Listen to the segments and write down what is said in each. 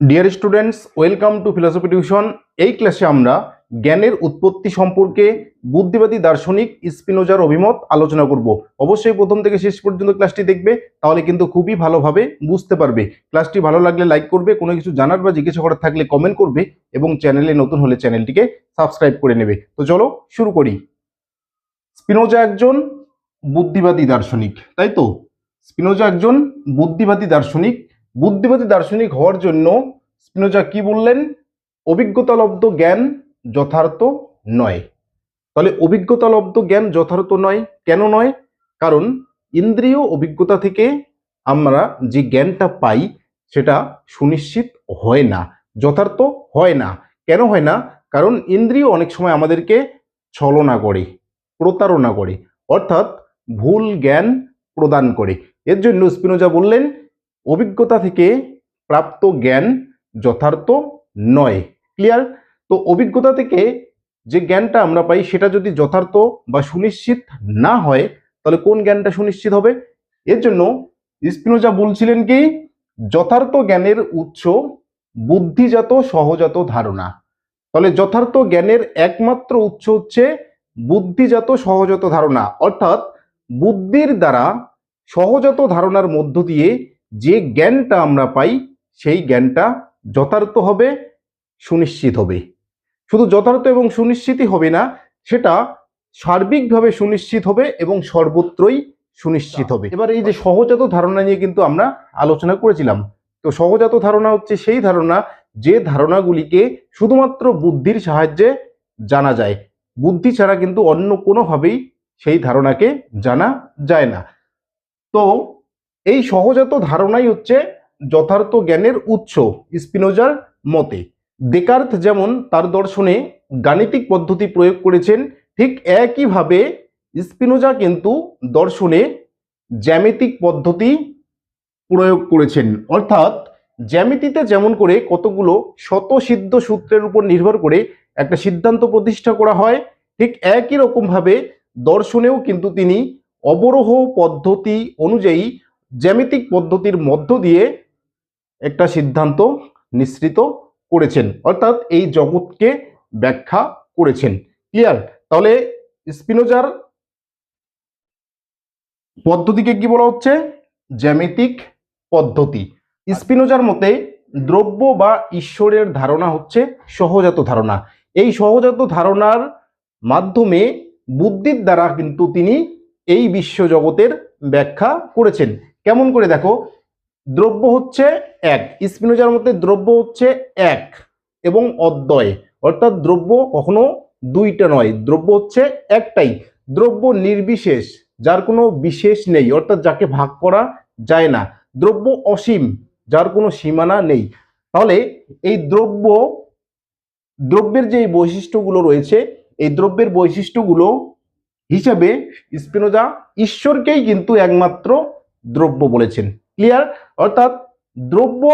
Dear students welcome to philosophy tuition এই ক্লাসে আমরা জ্ঞানের উৎপত্তি সম্পর্কে বুদ্ধিবাদী দার্শনিক স্পিনোজার অভিমত আলোচনা করব। অবশ্যই প্রথম থেকে শেষ পর্যন্ত ক্লাসটি দেখবে, তাহলে কিন্তু খুবই ভালোভাবে বুঝতে পারবে। ক্লাসটি ভালো লাগলে লাইক করবে, কোনো কিছু জানার বা জিজ্ঞাসা করার থাকলে কমেন্ট করবে এবং চ্যানেলে নতুন হলে চ্যানেলটিকে সাবস্ক্রাইব করে নেবে। তো চলো শুরু করি। স্পিনোজা একজন বুদ্ধিবাদী দার্শনিক, তাই তো? স্পিনোজা একজন বুদ্ধিবাদী দার্শনিক বুদ্ধিবাদী দার্শনিক হওয়ার জন্য স্পিনোজা কি বললেন? অভিজ্ঞতালব্ধ জ্ঞান যথার্থ নয়। তাহলে অভিজ্ঞতালব্ধ জ্ঞান যথার্থ নয়, কেন নয়? কারণ ইন্দ্রিয় অভিজ্ঞতা থেকে আমরা যে জ্ঞানটা পাই, সেটা সুনিশ্চিত হয় না, যথার্থ হয় না। কেন হয় না? কারণ ইন্দ্রিয় অনেক সময় আমাদেরকে ছলনা করে, প্রতারণা করে, অর্থাৎ ভুল জ্ঞান প্রদান করে। এর জন্য স্পিনোজা বললেন অভিজ্ঞতা থেকে প্রাপ্ত জ্ঞান যথার্থ নয়। ক্লিয়ার তো অভিজ্ঞতা থেকে যে জ্ঞানটা আমরা পাই, সেটা যদি যথার্থ বা সুনিশ্চিত না হয়, তাহলে কোন জ্ঞানটা সুনিশ্চিত হবে? এর জন্য স্পিনোজা বলছিলেন কি, যথার্থ জ্ঞানের উৎস বুদ্ধিজাত সহজাত ধারণা। তাহলে যথার্থ জ্ঞানের একমাত্র উৎস হচ্ছে বুদ্ধিজাত সহজাত ধারণা। অর্থাৎ বুদ্ধির দ্বারা সহজাত ধারণার মধ্য দিয়ে যে জ্ঞানটা আমরা পাই, সেই জ্ঞানটা যথার্থ হবে, সুনিশ্চিত হবে। শুধু যথার্থ এবং সুনিশ্চিতই হবে না, সেটা সার্বিকভাবে সুনিশ্চিত হবে এবং সর্বত্রই সুনিশ্চিত হবে। এবার এই যে সহজাত ধারণা নিয়ে কিন্তু আমরা আলোচনা করেছিলাম। তো সহজাত ধারণা হচ্ছে সেই ধারণা, যে ধারণাগুলিকে শুধুমাত্র বুদ্ধির সাহায্যে জানা যায়। বুদ্ধি ছাড়া কিন্তু অন্য কোনোভাবেই সেই ধারণাকে জানা যায় না। তো এই সহজাত ধারণাই হচ্ছে যথার্থ জ্ঞানের উৎস স্পিনোজার মতে। দেকার্থ যেমন তার দর্শনে গাণিতিক পদ্ধতি প্রয়োগ করেছেন, ঠিক একইভাবে স্পিনোজা কিন্তু দর্শনে জ্যামিতিক পদ্ধতি প্রয়োগ করেছেন। অর্থাৎ জ্যামিতিতে যেমন করে কতগুলো শতসিদ্ধ সূত্রের উপর নির্ভর করে একটা সিদ্ধান্ত প্রতিষ্ঠা করা হয়, ঠিক একই রকমভাবে দর্শনেও কিন্তু তিনি অবরোহ পদ্ধতি অনুযায়ী জ্যামিতিক পদ্ধতির মধ্য দিয়ে একটা সিদ্ধান্ত নিঃসৃত করেছেন। অর্থাৎ এই জগৎকে ব্যাখ্যা করেছেন। ক্লিয়ার? তাহলে স্পিনোজার পদ্ধতিকে কি বলা হচ্ছে? জ্যামিতিক পদ্ধতি। স্পিনোজার মতে দ্রব্য বা ঈশ্বরের ধারণা হচ্ছে সহজাত ধারণা। এই সহজাত ধারণার মাধ্যমে বুদ্ধির দ্বারা কিন্তু তিনি এই বিশ্বজগতের ব্যাখ্যা করেছেন। কেমন করে দেখো? দ্রব্য হচ্ছে এক। স্পিনোজার মধ্যে দ্রব্য হচ্ছে এক এবং অদ্বয়। অর্থাৎ দ্রব্য কখনো দুইটা নয়, দ্রব্য হচ্ছে একটাই। দ্রব্য নির্বিশেষ, যার কোনো বিশেষ নেই, অর্থাৎ যাকে ভাগ করা যায় না। দ্রব্য অসীম, যার কোনো সীমানা নেই। তাহলে এই দ্রব্য, দ্রব্যের যে বৈশিষ্ট্যগুলো রয়েছে, এই দ্রব্যের বৈশিষ্ট্যগুলো হিসাবে স্পিনোজা ঈশ্বরকেই কিন্তু একমাত্র দ্রব্য বলেছেন। ক্লিয়ার অর্থাৎ দ্রব্য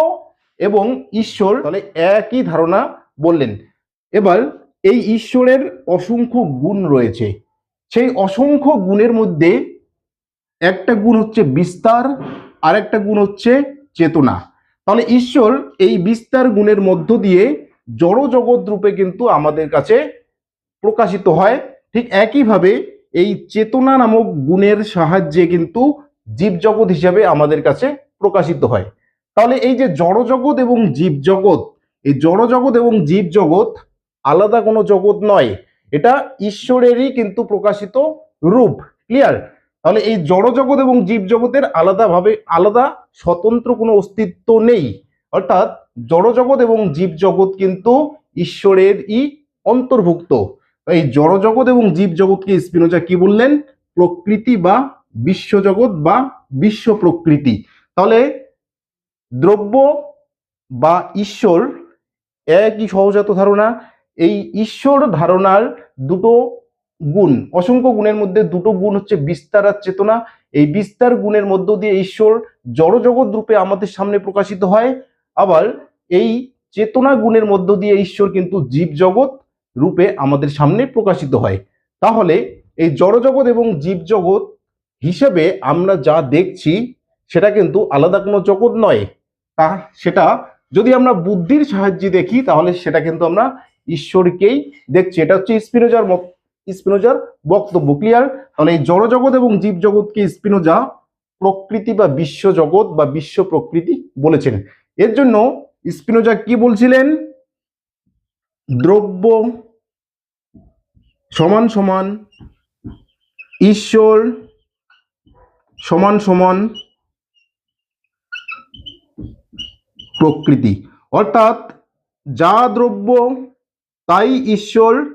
এবং ঈশ্বর তাহলে একই ধারণা বললেন। এবার এই ঈশ্বরের অসংখ্য গুণ রয়েছে। সেই অসংখ্য গুণের মধ্যে একটা গুণ হচ্ছে বিস্তার আর একটা গুণ হচ্ছে চেতনা। তাহলে ঈশ্বর এই বিস্তার গুণের মধ্য দিয়ে জড় জগৎ রূপে কিন্তু আমাদের কাছে প্রকাশিত হয়। ঠিক একইভাবে এই চেতনা নামক গুণের সাহায্যে কিন্তু জীবজগৎ হিসাবে আমাদের কাছে প্রকাশিত হয়। তাহলে এই যে জড়জগৎ এবং জীবজগৎ, এই জড়জগৎ এবং জীবজগৎ আলাদা কোনো জগৎ নয়। এটা ঈশ্বরেরই কিন্তু প্রকাশিত রূপ ক্লিয়ার তাহলে এই জড়জগৎ এবং জীবজগতের আলাদাভাবে, আলাদা স্বতন্ত্র কোনো অস্তিত্ব নেই। অর্থাৎ জড়জগৎ এবং জীবজগৎ কিন্তু ঈশ্বরেরই অন্তর্ভুক্ত। এই জড়জগৎ এবং জীবজগৎকে স্পিনোজা কি বললেন? প্রকৃতি বা বিশ্বজগৎ বা বিশ্ব প্রকৃতি তাহলে দ্রব্য বা ঈশ্বর একই সহজাত ধারণা। এই ঈশ্বর ধারণার দুটো গুণ, অসংখ্য গুণের মধ্যে দুটো গুণ হচ্ছে বিস্তার আর চেতনা। এই বিস্তার গুণের মধ্য দিয়ে ঈশ্বর জড়জগৎ রূপে আমাদের সামনে প্রকাশিত হয়। আবার এই চেতনা গুণের মধ্য দিয়ে ঈশ্বর কিন্তু জীবজগৎ রূপে আমাদের সামনে প্রকাশিত হয়। তাহলে এই জড়জগৎ এবং জীবজগৎ হিসেবে আমরা যা দেখছি, সেটা কিন্তু আলাদা কোনো জগৎ নয়। তা সেটা যদি আমরা বুদ্ধির সাহায্যে দেখি, তাহলে সেটা কিন্তু আমরা ঈশ্বরকেই দেখছি। এটা হচ্ছে স্পিনোজার স্পিনোজার বক্তব্য, ক্লিয়ার? তাহলে এই জড়জগৎ এবং জীব জগৎকে স্পিনোজা প্রকৃতি বা বিশ্ব জগৎ বা বিশ্ব প্রকৃতি বলেছেন। এর জন্য স্পিনোজা কি বলছিলেন? দ্রব্য সমান সমান, ঈশ্বর সমান সমান প্রকৃতি। অর্থাৎ যা দ্রব্য, তাই ঈশ্বর,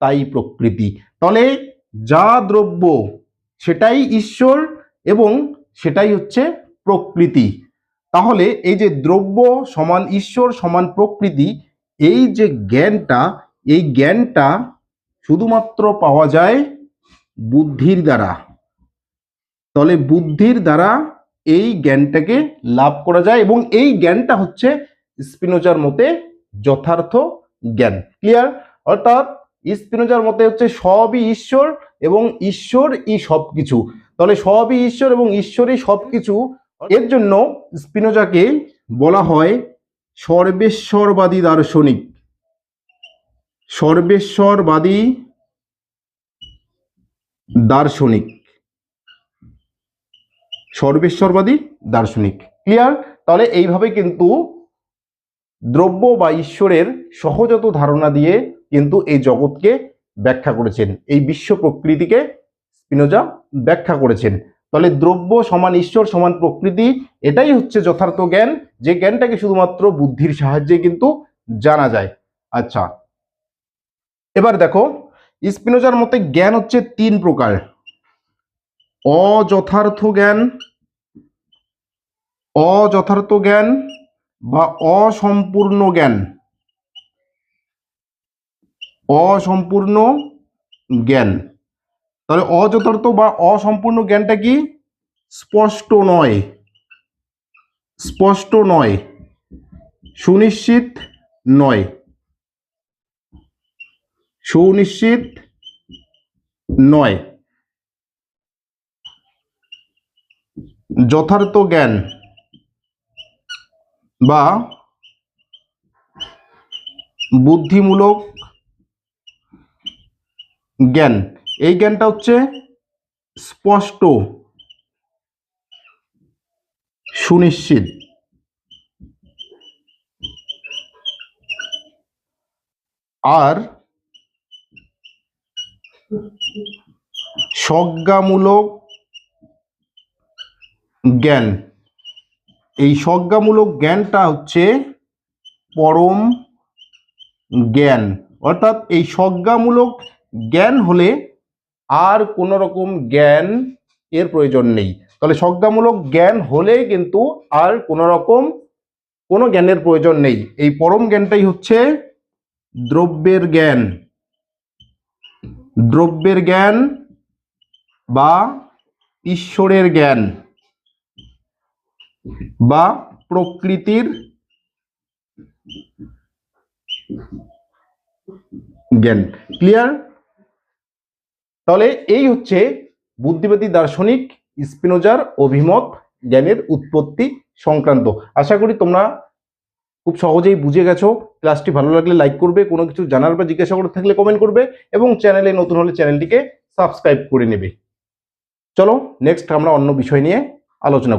তাই প্রকৃতি। তাহলে যা দ্রব্য, সেটাই ঈশ্বর এবং সেটাই হচ্ছে প্রকৃতি। তাহলে এই যে দ্রব্য সমান ঈশ্বর সমান প্রকৃতি, এই যে জ্ঞানটা, এই জ্ঞানটা শুধুমাত্র পাওয়া যায় বুদ্ধির দ্বারা। তাহলে বুদ্ধির দ্বারা এই জ্ঞানটাকে লাভ করা যায় এবং এই জ্ঞানটা হচ্ছে স্পিনোজার মতে যথার্থ জ্ঞান। ক্লিয়ার অর্থাৎ স্পিনোজার মতে হচ্ছে সবই ঈশ্বর এবং ঈশ্বর ই সব কিছু তাহলে সবই ঈশ্বর এবং ঈশ্বরই সব কিছু এর জন্য স্পিনোজাকে বলা হয় সর্বেশ্বরবাদী দার্শনিক। সর্বেশ্বরবাদী দার্শনিক। সর্বেশ্বরবাদী দার্শনিক। ক্লিয়ার তাহলে এইভাবে কিন্তু দ্রব্য বা ঈশ্বরের সহজাত ধারণা দিয়ে কিন্তু এই জগৎকে ব্যাখ্যা করেছেন। এই বিশ্ব প্রকৃতিকে স্পিনোজা ব্যাখ্যা করেছেন। তাহলে দ্রব্য সমান ঈশ্বর সমান প্রকৃতি, এটাই হচ্ছে যথার্থ জ্ঞান। যে জ্ঞানটাকে শুধুমাত্র বুদ্ধির সাহায্যে কিন্তু জানা যায়। আচ্ছা। এবার দেখো, স্পিনোজার মতে জ্ঞান হচ্ছে তিন প্রকার। অযথার্থ জ্ঞান অযথার্থ জ্ঞান বা অসম্পূর্ণ জ্ঞান। অসম্পূর্ণ জ্ঞান। তাহলে অযথার্থ বা অসম্পূর্ণ জ্ঞানটা কি? স্পষ্ট নয়। স্পষ্ট নয়। সুনিশ্চিত নয়। সুনিশ্চিত নয়। যথার্থ জ্ঞান বা বুদ্ধিমূলক জ্ঞান। এই জ্ঞানটা হচ্ছে স্পষ্ট সুনিশ্চিত। আর সজ্ঞামূলক জ্ঞান। এই সজ্ঞামূলক জ্ঞানটা হচ্ছে পরম জ্ঞান। অর্থাৎ এই সজ্ঞামূলক জ্ঞান হলে আর কোনো রকম জ্ঞান এর প্রয়োজন নেই। তাহলে সজ্ঞামূলক জ্ঞান হলে কিন্তু আর কোনো রকম কোনো জ্ঞানের প্রয়োজন নেই। এই পরম জ্ঞানটাই হচ্ছে দ্রব্যের জ্ঞান। দ্রব্যের জ্ঞান বা ঈশ্বরের জ্ঞান। বা প্রকৃতির জ্ঞান। ক্লিয়ার তাহলে এই হচ্ছে বুদ্ধিবাদী দার্শনিক স্পিনোজার অভিমত জ্ঞানের উৎপত্তি সংক্রান্ত। আশা করি তোমরা খুব সহজেই বুঝে গেছো। ক্লাসটি ভালো লাগলে লাইক করবে, কোনো কিছু জানার বা জিজ্ঞাসা করতে থাকলে কমেন্ট করবে এবং চ্যানেলে নতুন হলে চ্যানেলটিকে সাবস্ক্রাইব করে নেবে। চলো নেক্সট আমরা অন্য বিষয় নিয়ে আলোচনা।